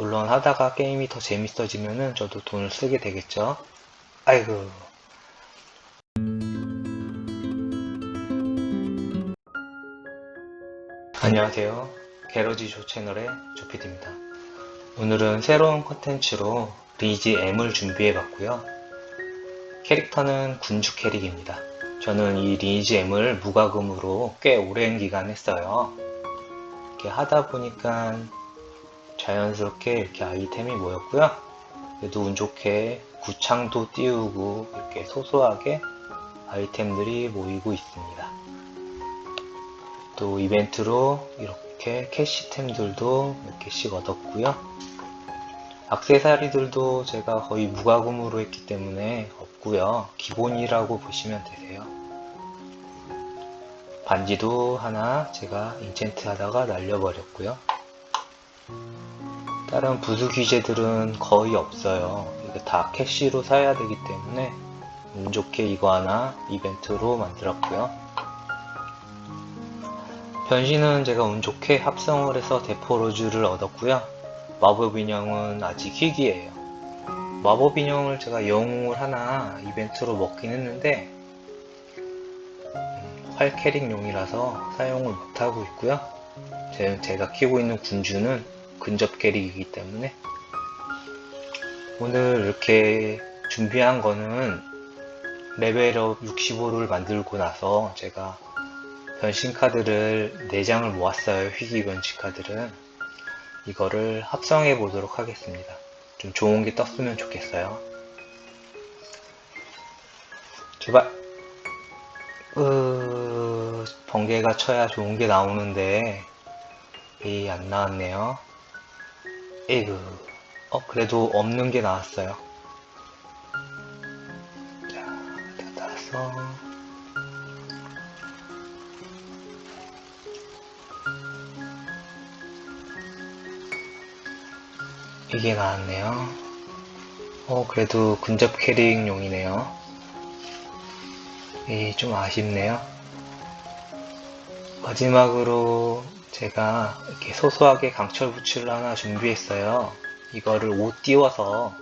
물론 하다가 게임이 더 재밌어지면은 저도 돈을 쓰게 되겠죠. 아이고. 안녕하세요. 게러지쇼 채널의 조피디입니다. 오늘은 새로운 컨텐츠로 리지 M을 준비해 봤고요. 캐릭터는 군주 캐릭입니다. 저는 이 리지 M을 무과금으로 꽤 오랜 기간 했어요. 이렇게 하다 보니까 자연스럽게 이렇게 아이템이 모였고요. 그래도 운 좋게 구창도 띄우고 이렇게 소소하게 아이템들이 모이고 있습니다. 또 이벤트로 이렇게 캐시템들도 몇 개씩 얻었고요. 악세사리들도 제가 거의 무과금으로 했기 때문에 없고요. 기본이라고 보시면 되세요. 반지도 하나 제가 인챈트 하다가 날려버렸고요. 다른 부수 귀재들은 거의 없어요. 이거 다 캐시로 사야 되기 때문에 운 좋게 이거 하나 이벤트로 만들었고요. 변신은 제가 운 좋게 합성을 해서 데포로즈를 얻었고요. 마법 인형은 아직 희귀해요. 마법 인형을 제가 영웅을 하나 이벤트로 먹긴 했는데 음, 활 캐릭용이라서 사용을 못하고 있고요. 제- 제가 키우고 있는 군주는 근접 캐릭이기 때문에 오늘 이렇게 준비한 거는 레벨업 65를 만들고 나서 제가 변신 카드를 4장을 모았어요. 희귀 변신 카드를. 이거를 합성해 보도록 하겠습니다. 좀 좋은 게 떴으면 좋겠어요. 제발. 으, 번개가 쳐야 좋은 게 나오는데, 이, 안 나왔네요. 에이그. 어, 그래도 없는 게 나왔어요. 자, 닫아서. 이게 나왔네요. 어, 그래도 근접 캐릭용이네요. 이, 좀 아쉽네요. 마지막으로 제가 이렇게 소소하게 강철 부츠를 하나 준비했어요. 이거를 옷 띄워서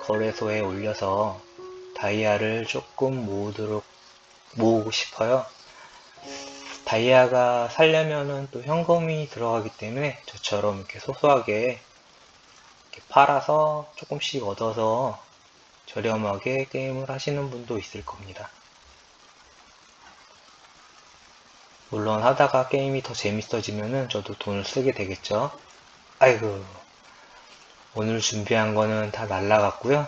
거래소에 올려서 다이아를 조금 모으도록 모으고 싶어요. 다이아가 살려면은 또 현금이 들어가기 때문에 저처럼 이렇게 소소하게 이렇게 팔아서 조금씩 얻어서 저렴하게 게임을 하시는 분도 있을 겁니다. 물론 하다가 게임이 더 재밌어지면은 저도 돈을 쓰게 되겠죠. 아이고. 오늘 준비한 거는 다 날라갔고요.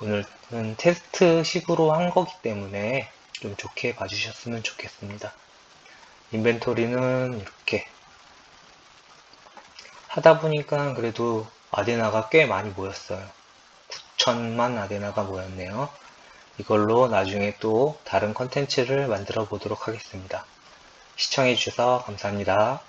오늘은 테스트 식으로 한 거기 때문에 좀 좋게 봐주셨으면 좋겠습니다. 인벤토리는 이렇게 하다 보니까 그래도 아데나가 꽤 많이 모였어요. 9천만 아데나가 모였네요. 이걸로 나중에 또 다른 컨텐츠를 만들어 보도록 하겠습니다. 시청해주셔서 감사합니다.